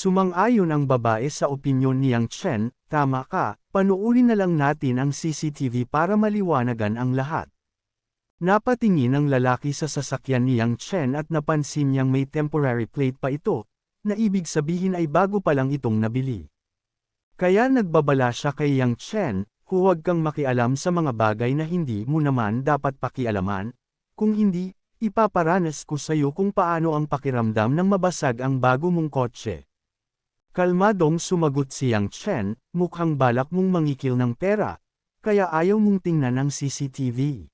Sumang-ayon ang babae sa opinyon ni Yang Chen, tama ka, panuurin na lang natin ang CCTV para maliwanagan ang lahat. Napatingin ang lalaki sa sasakyan ni Yang Chen at napansin niyang may temporary plate pa ito, na ibig sabihin ay bago pa lang itong nabili. Kaya nagbabala siya kay Yang Chen, huwag kang makialam sa mga bagay na hindi mo naman dapat pakialaman, kung hindi, ipaparanas ko sa iyo kung paano ang pakiramdam ng mabasag ang bago mong kotse. Kalmadong sumagot si Yang Chen, mukhang balak mong mangikil ng pera, kaya ayaw mong tingnan ang CCTV.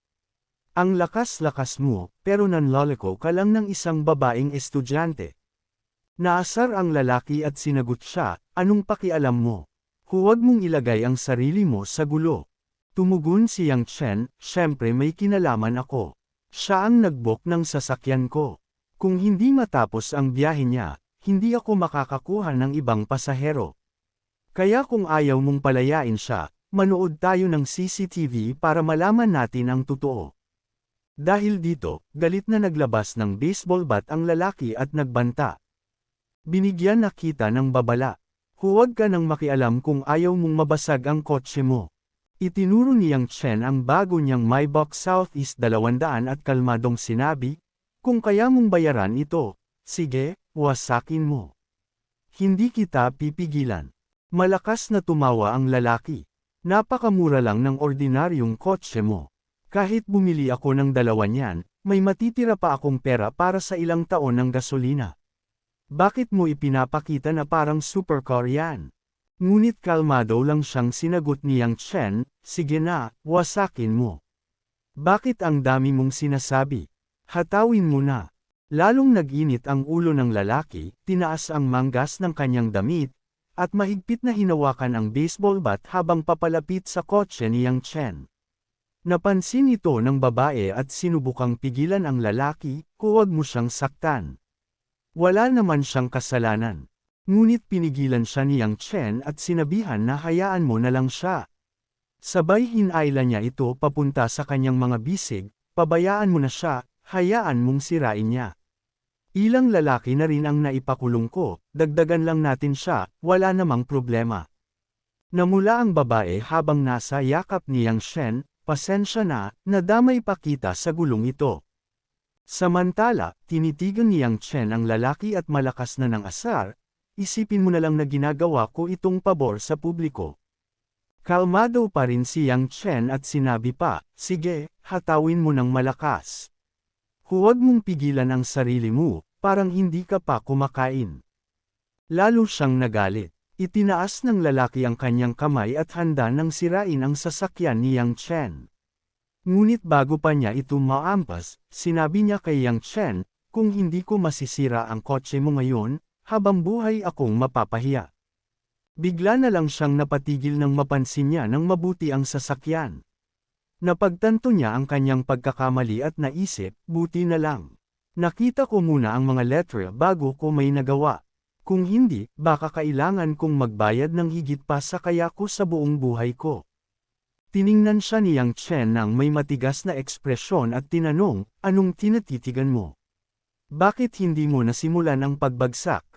Ang lakas-lakas mo, pero nanloloko ka lang ng isang babaeng estudyante. Naasar ang lalaki at sinagot siya, anong pakialam mo? Huwag mong ilagay ang sarili mo sa gulo. Tumugon si Yang Chen, syempre may kinalaman ako. Siya ang nagbook ng sasakyan ko. Kung hindi matapos ang biyahe niya, hindi ako makakakuha ng ibang pasahero. Kaya kung ayaw mong palayain siya, manood tayo ng CCTV para malaman natin ang totoo. Dahil dito, galit na naglabas ng baseball bat ang lalaki at nagbanta. Binigyan na kita ng babala. Huwag ka nang makialam kung ayaw mong mabasag ang kotse mo. Itinuro niyang Chen ang bago niyang Maybach Southeast 200 at kalmadong sinabi, kung kaya mong bayaran ito, sige, wasakin mo. Hindi kita pipigilan. Malakas na tumawa ang lalaki. Napakamura lang ng ordinaryong kotse mo. Kahit bumili ako ng dalawa niyan, may matitira pa akong pera para sa ilang taon ng gasolina. Bakit mo ipinapakita na parang supercar yan? Ngunit kalmado lang siyang sinagot ni Yang Chen, sige na, wasakin mo. Bakit ang dami mong sinasabi? Hatawin mo na. Lalong nag-init ang ulo ng lalaki, tinaas ang manggas ng kanyang damit, at mahigpit na hinawakan ang baseball bat habang papalapit sa kotse ni Yang Chen. Napansin ito ng babae at sinubukang pigilan ang lalaki, huwag mo siyang saktan. Wala naman siyang kasalanan. Ngunit pinigilan siya ni Yang Chen at sinabihan na hayaan mo na lang siya. Sabay hinayla niya ito papunta sa kanyang mga bisig, pabayaan mo na siya, hayaan mong sirain niya. Ilang lalaki na rin ang naipakulong ko, dagdagan lang natin siya, wala namang problema. Namula ang babae habang nasa yakap ni Yang Shen, pasensya na, nadamay pa kita sa gulong ito. Samantala, tinitigan ni Yang Chen ang lalaki at malakas na ng asar, isipin mo na lang na ginagawa ko itong pabor sa publiko. Kalmado pa rin si Yang Chen at sinabi pa, sige, hatawin mo ng malakas. Huwag mong pigilan ang sarili mo, parang hindi ka pa kumakain. Lalo siyang nagalit. Itinaas ng lalaki ang kanyang kamay at handa nang sirain ang sasakyan ni Yang Chen. Ngunit bago pa niya ito maampas, sinabi niya kay Yang Chen, kung hindi ko masisira ang kotse mo ngayon, habang buhay akong mapapahiya. Bigla na lang siyang napatigil nang mapansin niya ng mabuti ang sasakyan. Napagtanto niya ang kanyang pagkakamali at naisip, buti na lang. Nakita ko muna ang mga letter bago ko may nagawa. Kung hindi, baka kailangan kong magbayad ng higit pa sa kaya ko sa buong buhay ko. Tiningnan siya ni Yang Chen nang may matigas na ekspresyon at tinanong, anong tinatitigan mo? Bakit hindi mo nasimulan ang pagbagsak?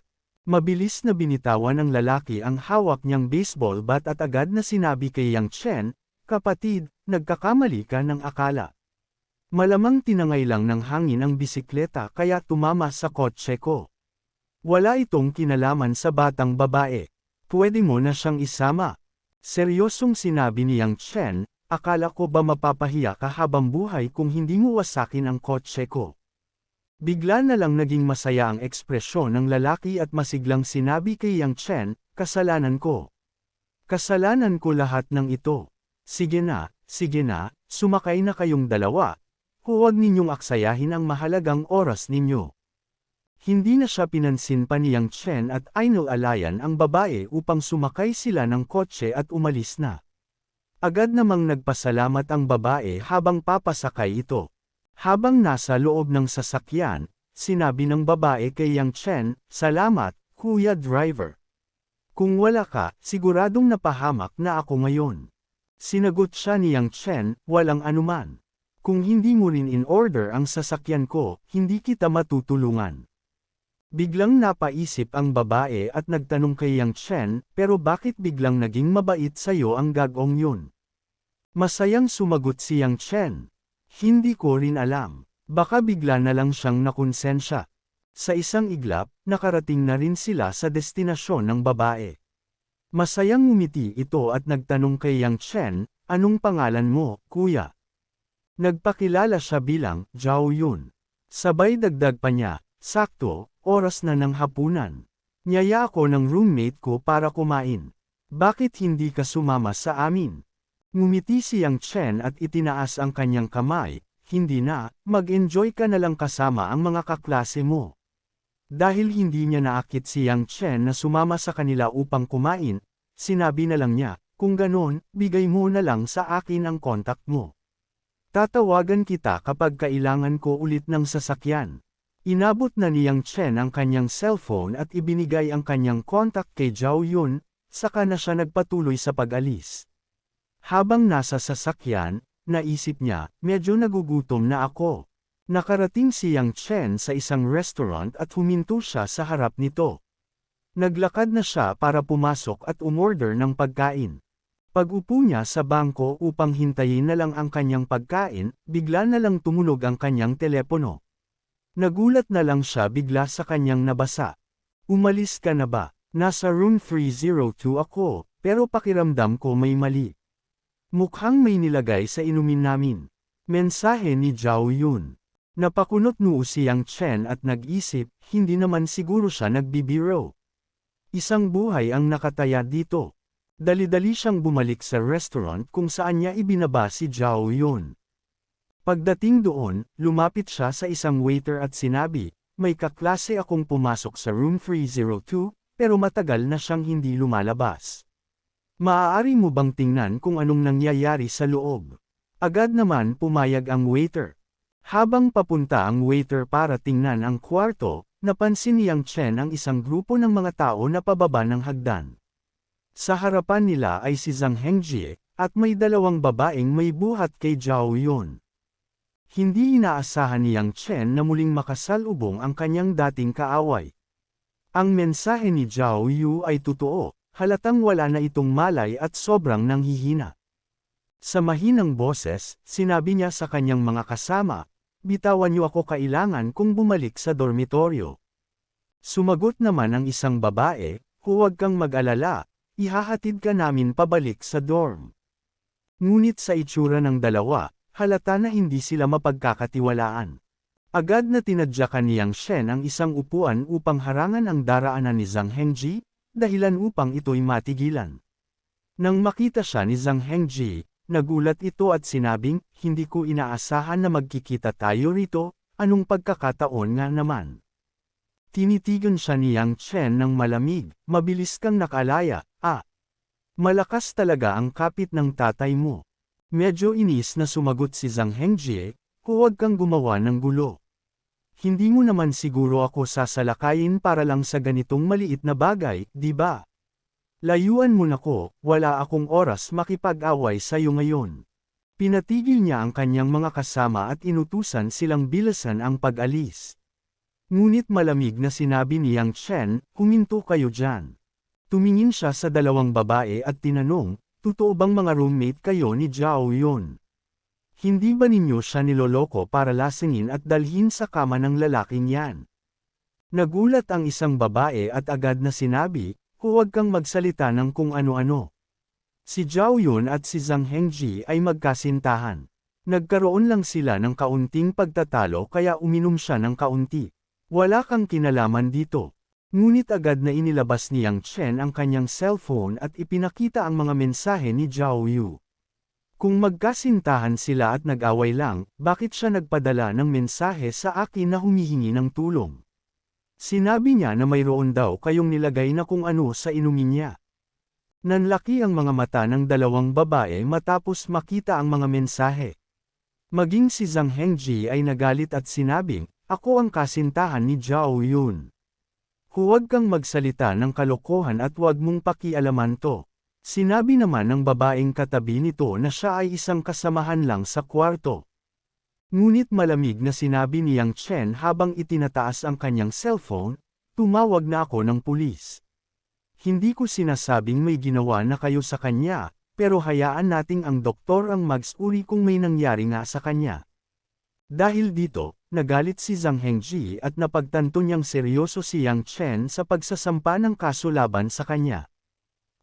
Mabilis na binitawan ng lalaki ang hawak niyang baseball bat at agad na sinabi kay Yang Chen, Kapatid, nagkakamali ka ng akala. Malamang tinangay lang ng hangin ang bisikleta kaya tumama sa kotse ko. Wala itong kinalaman sa batang babae. Pwede mo na siyang isama. Seryosong sinabi ni Yang Chen, akala ko ba mapapahiya ka habang buhay kung hindi mo wasakin ang kotse ko. Bigla na lang naging masaya ang ekspresyon ng lalaki at masiglang sinabi kay Yang Chen, kasalanan ko. Kasalanan ko lahat ng ito. Sige na, sige na, sumakay na kayong dalawa. Huwag ninyong aksayahin ang mahalagang oras ninyo. Hindi na siya pinansin pa ni Yang Chen at Ainul Alayan ang babae upang sumakay sila ng kotse at umalis na. Agad namang nagpasalamat ang babae habang papasakay ito. Habang nasa loob ng sasakyan, sinabi ng babae kay Yang Chen, Salamat, Kuya Driver. Kung wala ka, siguradong napahamak na ako ngayon. Sinagot siya ni Yang Chen, walang anuman. Kung hindi mo rin in order ang sasakyan ko, hindi kita matutulungan. Biglang napaisip ang babae at nagtanong kay Yang Chen, pero bakit biglang naging mabait sa'yo ang gagong yun? Masayang sumagot si Yang Chen. Hindi ko rin alam. Baka bigla na lang siyang nakonsensya. Sa isang iglap, nakarating na rin sila sa destinasyon ng babae. Masayang ngumiti ito at nagtanong kay Yang Chen, anong pangalan mo, kuya? Nagpakilala siya bilang, Zhao Yun. Sabay dagdag pa niya, sakto, oras na ng hapunan. Niyaya ako ng roommate ko para kumain. Bakit hindi ka sumama sa amin? Ngumiti si Yang Chen at itinaas ang kanyang kamay, hindi na, mag-enjoy ka na lang kasama ang mga kaklase mo. Dahil hindi niya naakit si Yang Chen na sumama sa kanila upang kumain, sinabi na lang niya, kung ganon, bigay mo na lang sa akin ang kontak mo. Tatawagan kita kapag kailangan ko ulit ng sasakyan. Inabot na ni Yang Chen ang kanyang cellphone at ibinigay ang kanyang kontak kay Zhao Yun, saka na siya nagpatuloy sa pag-alis. Habang nasa sasakyan, Naisip niya, medyo nagugutom na ako. Nakarating si Yang Chen sa isang restaurant at huminto siya sa harap nito. Naglakad na siya para pumasok at umorder ng pagkain. Pag-upo niya sa bangko upang hintayin na lang ang kanyang pagkain, bigla na lang tumunog ang kanyang telepono. Nagulat na lang siya bigla sa kanyang nabasa. Umalis ka na ba? Nasa room 302 ako, pero pakiramdam ko may mali. Mukhang may nilagay sa inumin namin. Mensahe ni Zhao Yun. Napakunot noo si Yang Chen at nag-isip, hindi naman siguro siya nagbibiro. Isang buhay ang nakataya dito. Dali-dali siyang bumalik sa restaurant kung saan niya ibinaba si Zhao Yun. Pagdating doon, lumapit siya sa isang waiter at sinabi, may kaklase akong pumasok sa room 302, pero matagal na siyang hindi lumalabas. Maaari mo bang tingnan kung anong nangyayari sa loob? Agad naman pumayag ang waiter. Habang papunta ang waiter para tingnan ang kwarto, napansin ni Yang Chen ang isang grupo ng mga tao na pababa ng hagdan. Sa harapan nila ay si Zhang Hengjie, at may dalawang babaeng may buhat kay Zhao Yun. Hindi inaasahan ni Yang Chen na muling makasalubong ang kanyang dating kaaway. Ang mensahe ni Zhao Yu ay totoo, Halatang wala na itong malay at sobrang nanghihina. Sa mahinang boses, sinabi niya sa kanyang mga kasama, bitawan niyo ako kailangan kung bumalik sa dormitoryo. Sumagot naman ang isang babae, huwag kang mag-alala, ihahatid ka namin pabalik sa dorm. Ngunit sa itsura ng dalawa, halata na hindi sila mapagkakatiwalaan. Agad na tinadyakan niyang Shen ang isang upuan upang harangan ang daraanan ni Zhang Hengji, dahilan upang ito'y matigilan. Nang makita siya ni Zhang Hengji, nagulat ito at sinabing, hindi ko inaasahan na magkikita tayo rito, anong pagkakataon nga naman. Tinitigan siya ni Yang Chen ng malamig, mabilis kang nakalaya. Malakas talaga ang kapit ng tatay mo. Medyo inis na sumagot si Zhang Hengji, huwag kang gumawa ng gulo. Hindi mo naman siguro ako sasalakayin para lang sa ganitong maliit na bagay, di ba? Layuan mo na ko, wala akong oras makipag-away sa iyo ngayon. Pinatigil niya ang kanyang mga kasama at inutusan silang bilasan ang pag-alis. Ngunit malamig na sinabi ni Yang Chen, huminto kayo dyan. Tumingin siya sa dalawang babae at tinanong, totoo bang mga roommate kayo ni Zhao Yun? Hindi ba ninyo siya niloloko para lasingin at dalhin sa kama ng lalaking yan? Nagulat ang isang babae at agad na sinabi, huwag kang magsalita ng kung ano-ano. Si Zhao Yun at si Zhang Hengji ay magkasintahan. Nagkaroon lang sila ng kaunting pagtatalo kaya uminom siya ng kaunti. Wala kang kinalaman dito. Ngunit agad na inilabas ni Yang Chen ang kanyang cellphone at ipinakita ang mga mensahe ni Zhao Yu. Kung magkasintahan sila at nag-away lang, bakit siya nagpadala ng mensahe sa akin na humihingi ng tulong? Sinabi niya na mayroon daw kayong nilagay na kung ano sa inumin niya. Nanlaki ang mga mata ng dalawang babae matapos makita ang mga mensahe. Maging si Zhang Hengji ay nagalit at sinabing, ako ang kasintahan ni Zhao Yun. Huwag kang magsalita ng kalokohan at huwag mong pakialaman to. Sinabi naman ng babaeng katabi nito na siya ay isang kasamahan lang sa kwarto. Ngunit malamig na sinabi ni Yang Chen habang itinataas ang kanyang cellphone, tumawag na ako ng pulis. Hindi ko sinasabing may ginawa na kayo sa kanya, pero hayaan nating ang doktor ang magsuri kung may nangyari nga sa kanya. Dahil dito, nagalit si Zhang Hengji at napagtanto niyang seryoso si Yang Chen sa pagsasampa ng kaso laban sa kanya.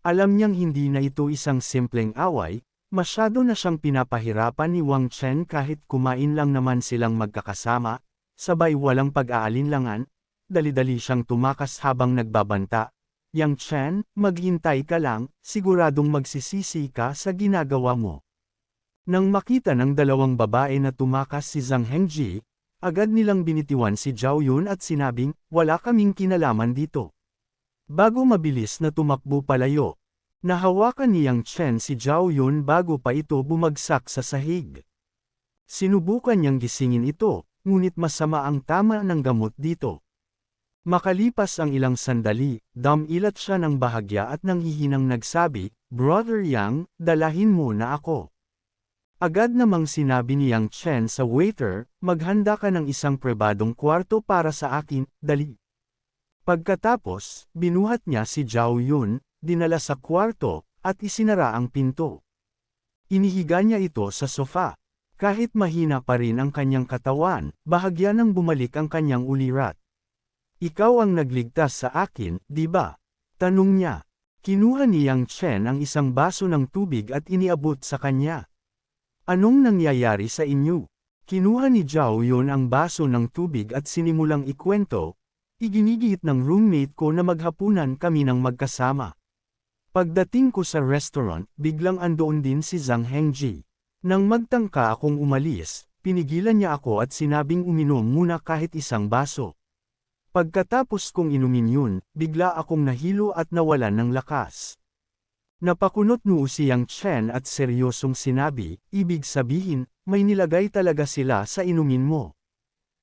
Alam niyang hindi na ito isang simpleng away, masyado na siyang pinapahirapan ni Wang Chen kahit kumain lang naman silang magkakasama, sabay walang pag-aalinlangan, dali-dali siyang tumakas habang nagbabanta. Yang Chen, maghintay ka lang, siguradong magsisisi ka sa ginagawa mo. Nang makita ng dalawang babae na tumakas si Zhang Hengji, agad nilang binitiwan si Zhao Yun at sinabing, wala kaming kinalaman dito. Bago mabilis na tumakbo palayo, nahawakan ni Yang Chen si Zhao Yun bago pa ito bumagsak sa sahig. Sinubukan niyang gisingin ito, ngunit masama ang tama ng gamot dito. Makalipas ang ilang sandali, damilat siya ng bahagya at nanghihinang nagsabi, Brother Yang, dalahin mo na ako. Agad namang sinabi ni Yang Chen sa waiter, maghanda ka ng isang prebadong kwarto para sa akin, dali. Pagkatapos, binuhat niya si Zhao Yun, dinala sa kwarto, at isinara ang pinto. Inihiga niya ito sa sofa. Kahit mahina pa rin ang kanyang katawan, bahagya nang bumalik ang kanyang ulirat. Ikaw ang nagligtas sa akin, di ba? Tanong niya. Kinuha ni Yang Chen ang isang baso ng tubig at iniabot sa kanya. Anong nangyayari sa inyo? Kinuha ni Zhao Yun ang baso ng tubig at sinimulang ikwento, iginigit ng roommate ko na maghapunan kami ng magkasama. Pagdating ko sa restaurant, biglang andoon din si Zhang Hengji. Nang magtangka akong umalis, pinigilan niya ako at sinabing uminom muna kahit isang baso. Pagkatapos kong inumin yun, bigla akong nahilo at nawalan ng lakas. Napakunot noo si Yang Chen at seryosong sinabi, ibig sabihin, may nilagay talaga sila sa inumin mo.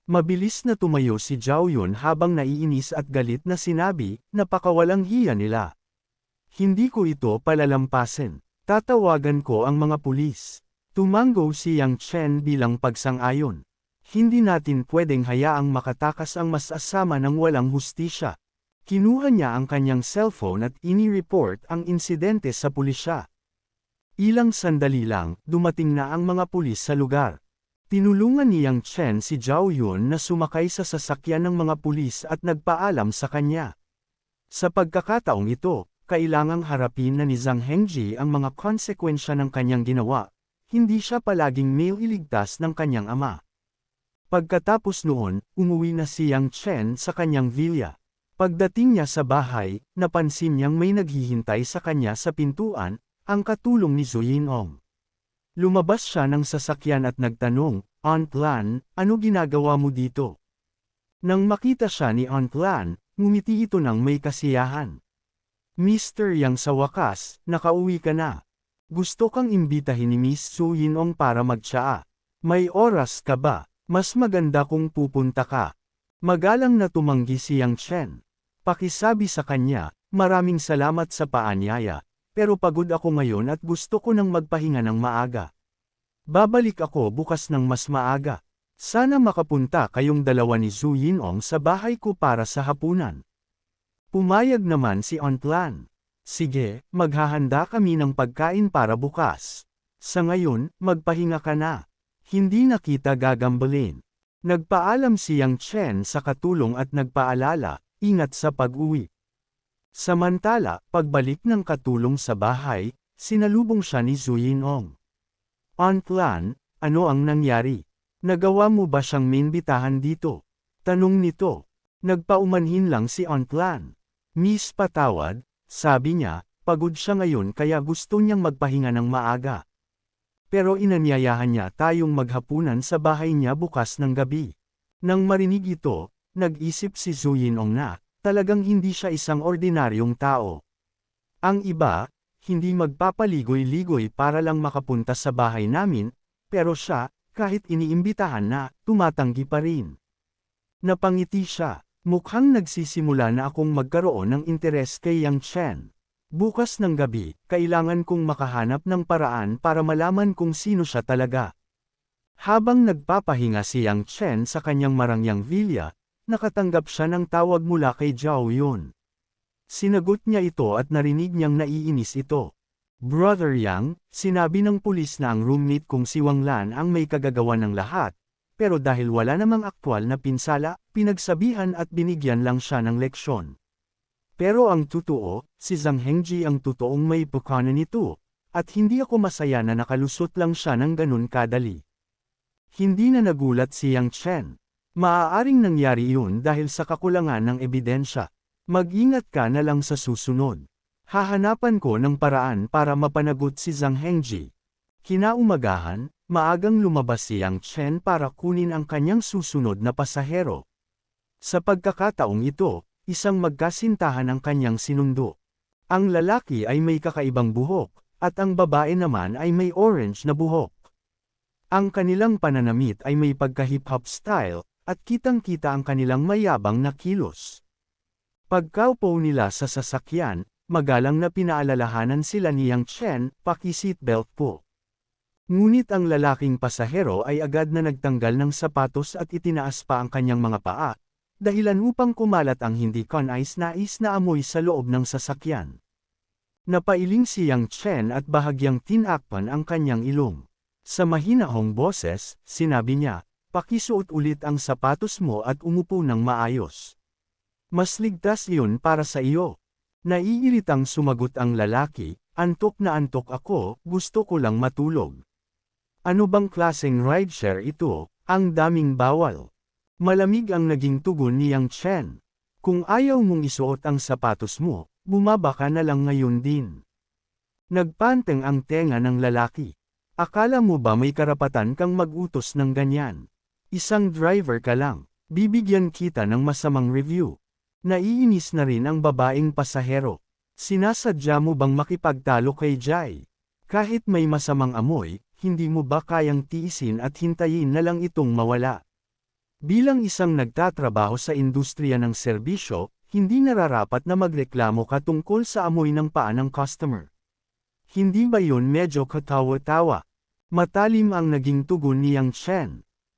Mabilis na tumayo si Zhao Yun habang naiinis at galit na sinabi, napakawalang hiya nila. Hindi ko ito palalampasin. Tatawagan ko ang mga pulis. Tumango si Yang Chen bilang pagsang-ayon. Hindi natin pwedeng hayaang makatakas ang masasama ng walang hustisya. Kinuha niya ang kanyang cellphone at ini-report ang insidente sa pulisya. Ilang sandali lang, dumating na ang mga pulis sa lugar. Tinulungan ni Yang Chen si Zhao Yun na sumakay sa sasakyan ng mga pulis at nagpaalam sa kanya. Sa pagkakataong ito, kailangang harapin na ni Zhang Hengji ang mga konsekwensya ng kanyang ginawa, hindi siya palaging may iligtas ng kanyang ama. Pagkatapos noon, umuwi na si Yang Chen sa kanyang villa. Pagdating niya sa bahay, napansin niyang may naghihintay sa kanya sa pintuan, ang katulong ni Zuyinong. Lumabas siya ng sasakyan at nagtanong, Aunt Lan, ano ginagawa mo dito? Nang makita siya ni Aunt Lan, ngumiti ito ng may kasiyahan. Mr. Yang sa wakas, nakauwi ka na. Gusto kang imbitahin ni Miss Zuyinong para magtsaa. May oras ka ba? Mas maganda kung pupunta ka. Magalang na tumanggi si Yang Chen. Pakisabi sa kanya, maraming salamat sa paanyaya, pero pagod ako ngayon at gusto ko nang magpahinga ng maaga. Babalik ako bukas ng mas maaga. Sana makapunta kayong dalawa ni Zhu Yinong sa bahay ko para sa hapunan. Pumayag naman si Aunt Lan. Sige, maghahanda kami ng pagkain para bukas. Sa ngayon, magpahinga ka na. Hindi na kita gagambalin. Nagpaalam si Yang Chen sa katulong at nagpaalala, ingat sa pag-uwi. Samantala, pagbalik ng katulong sa bahay, sinalubong siya ni Zuyinong. Aunt Lan, ano ang nangyari? Nagawa mo ba siyang minbitahan dito? Tanong nito. Nagpaumanhin lang si Aunt Lan. Miss Patawad, sabi niya, pagod siya ngayon kaya gusto niyang magpahinga ng maaga pero inanyayahan niya tayong maghapunan sa bahay niya bukas ng gabi. Nang marinig ito, nag-isip si Zuyinong na, talagang hindi siya isang ordinaryong tao. Ang iba, hindi magpapaligoy-ligoy para lang makapunta sa bahay namin, pero siya, kahit iniimbitahan na, tumatanggi pa rin. Napangiti siya, mukhang nagsisimula na akong magkaroon ng interes kay Yang Chen. Bukas ng gabi, kailangan kong makahanap ng paraan para malaman kung sino siya talaga. Habang nagpapahinga si Yang Chen sa kanyang marangyang villa, nakatanggap siya ng tawag mula kay Zhao Yun. Sinagot niya ito at narinig niyang naiinis ito. Brother Yang, sinabi ng pulis na ang roommate kong si Wang Lan ang may kagagawa ng lahat, pero dahil wala namang aktwal na pinsala, pinagsabihan at binigyan lang siya ng leksyon. Pero ang totoo, si Zhang Hengji ang totoong may pukana nito, at hindi ako masaya na nakalusot lang siya ng ganun kadali. Hindi na nagulat si Yang Chen. Maaaring nangyari yun dahil sa kakulangan ng ebidensya. Mag-ingat ka na lang sa susunod. Hahanapan ko ng paraan para mapanagot si Zhang Hengji. Kinaumagahan, maagang lumabas si Yang Chen para kunin ang kanyang susunod na pasahero. Sa pagkakataong ito, isang magkasintahan ang kanyang sinundo. Ang lalaki ay may kakaibang buhok, at ang babae naman ay may orange na buhok. Ang kanilang pananamit ay may pagka-hip-hop style, at kitang-kita ang kanilang mayabang na kilos. Pagkaupo nila sa sasakyan, magalang na pinaalalahanan sila ni Yang Chen, paki-seatbelt po. Ngunit ang lalaking pasahero ay agad na nagtanggal ng sapatos at itinaas pa ang kanyang mga paa, dahilan upang kumalat ang hindi kanais-nais na amoy sa loob ng sasakyan. Napailing si Yang Chen at bahagyang tinakpan ang kanyang ilong. Sa mahinahong boses, sinabi niya, pakisuot ulit ang sapatos mo at umupo ng maayos. Mas ligtas iyon para sa iyo. Naiiritang sumagot ang lalaki, antok na antok ako, gusto ko lang matulog. Ano bang klaseng rideshare ito, ang daming bawal. Malamig ang naging tugon ni Yang Chen. Kung ayaw mong isuot ang sapatos mo, bumaba ka na lang ngayon din. Nagpanteng ang tenga ng lalaki. Akala mo ba may karapatan kang magutos ng ganyan? Isang driver ka lang, bibigyan kita ng masamang review. Naiinis na rin ang babaeng pasahero. Sinasadya mo bang makipagtalo kay Jai? Kahit may masamang amoy, hindi mo ba kayang tiisin at hintayin na lang itong mawala? Bilang isang nagtatrabaho sa industriya ng serbisyo, hindi nararapat na magreklamo ka tungkol sa amoy ng paa ng customer. Hindi ba yun medyo katawa-tawa? Matalim ang naging tugon ni Yang Chen.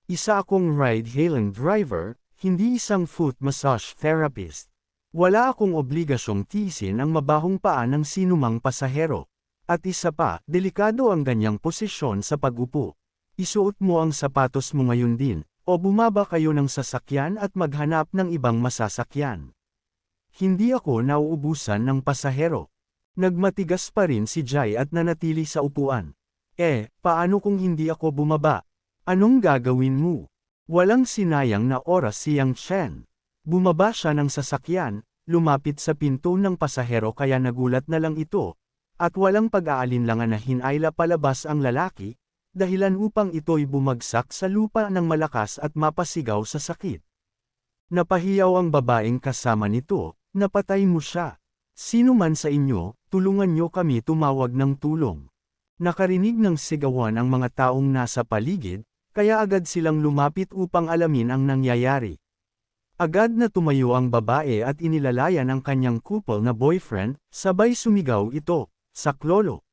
Isa akong ride-hailing driver, hindi isang foot massage therapist. Wala akong obligasyong tiisin ang mabahong paa ng sinumang pasahero. At isa pa, delikado ang ganyang posisyon sa pag-upo. Isuot mo ang sapatos mo ngayon din, o bumaba kayo ng sasakyan at maghanap ng ibang masasakyan. Hindi ako nauubusan ng pasahero. Nagmatigas pa rin si Jai at nanatili sa upuan. Eh, paano kung hindi ako bumaba? Anong gagawin mo? Walang sinayang na oras si Yang Chen. Bumaba siya ng sasakyan, lumapit sa pinto ng pasahero kaya nagulat na lang ito, at walang pag-aalinlangan na hinayla palabas ang lalaki, dahilan upang ito'y bumagsak sa lupa ng malakas at mapasigaw sa sakit. Napahiyaw ang babaeng kasama nito, napatay mo siya. Sino man sa inyo, tulungan nyo kami tumawag ng tulong. Nakarinig ng sigawan ang mga taong nasa paligid, kaya agad silang lumapit upang alamin ang nangyayari. Agad na tumayo ang babae at inilalayan ang kanyang couple na boyfriend, sabay sumigaw ito. Saklolo.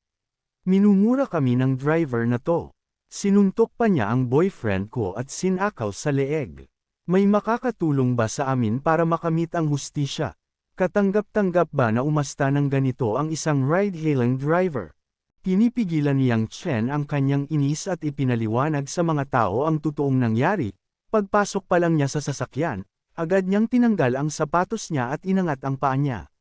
Minumura kami ng driver na to. Sinuntok pa niya ang boyfriend ko at sinakaw sa leeg. May makakatulong ba sa amin para makamit ang hustisya? Katanggap-tanggap ba na umasta ng ganito ang isang ride-hailing driver? Pinipigilan niyang Chen ang kanyang inis at ipinaliwanag sa mga tao ang totoong nangyari. Pagpasok pa lang niya sa sasakyan, agad niyang tinanggal ang sapatos niya at inangat ang paa niya.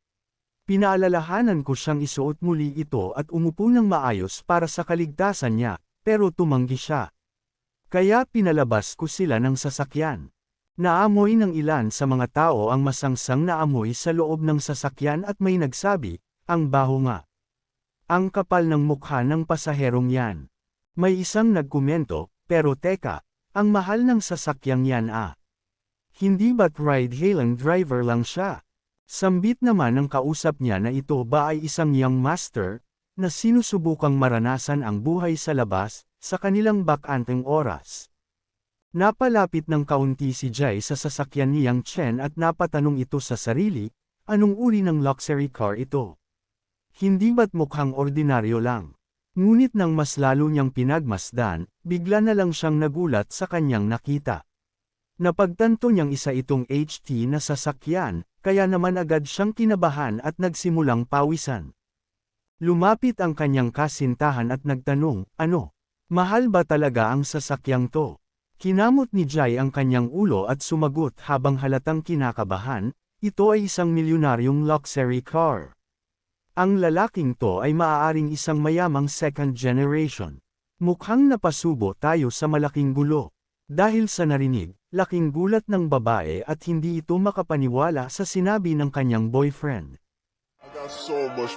Pinaalalahanan ko siyang isuot muli ito at umupo ng maayos para sa kaligtasan niya, pero tumanggi siya. Kaya pinalabas ko sila ng sasakyan. Naamoy ng ilan sa mga tao ang masangsang na amoy sa loob ng sasakyan at may nagsabi, ang baho nga. Ang kapal ng mukha ng pasaherong yan. May isang nagkomento, pero teka, ang mahal ng sasakyang yan ah. Hindi ba't ride-hailing driver lang siya? Sambit naman ng kausap niya na ito ba ay isang young master, na sinusubukang maranasan ang buhay sa labas, sa kanilang bakanteng oras. Napalapit ng kaunti si Jai sa sasakyan ni Yang Chen at napatanong ito sa sarili, anong uri ng luxury car ito? Hindi ba't mukhang ordinaryo lang? Ngunit nang mas lalo niyang pinagmasdan, bigla na lang siyang nagulat sa kanyang nakita. Napagtanto niyang isa itong HT na sasakyan, kaya naman agad siyang kinabahan at nagsimulang pawisan. Lumapit ang kanyang kasintahan at nagtanong, ano? Mahal ba talaga ang sasakyang to? Kinamot ni Jai ang kanyang ulo at sumagot habang halatang kinakabahan, ito ay isang milyonaryong luxury car. Ang lalaking to ay maaaring isang mayamang second generation. Mukhang napasubo tayo sa malaking gulo. Dahil sa narinig, laking gulat ng babae at hindi ito makapaniwala sa sinabi ng kanyang boyfriend. I got so much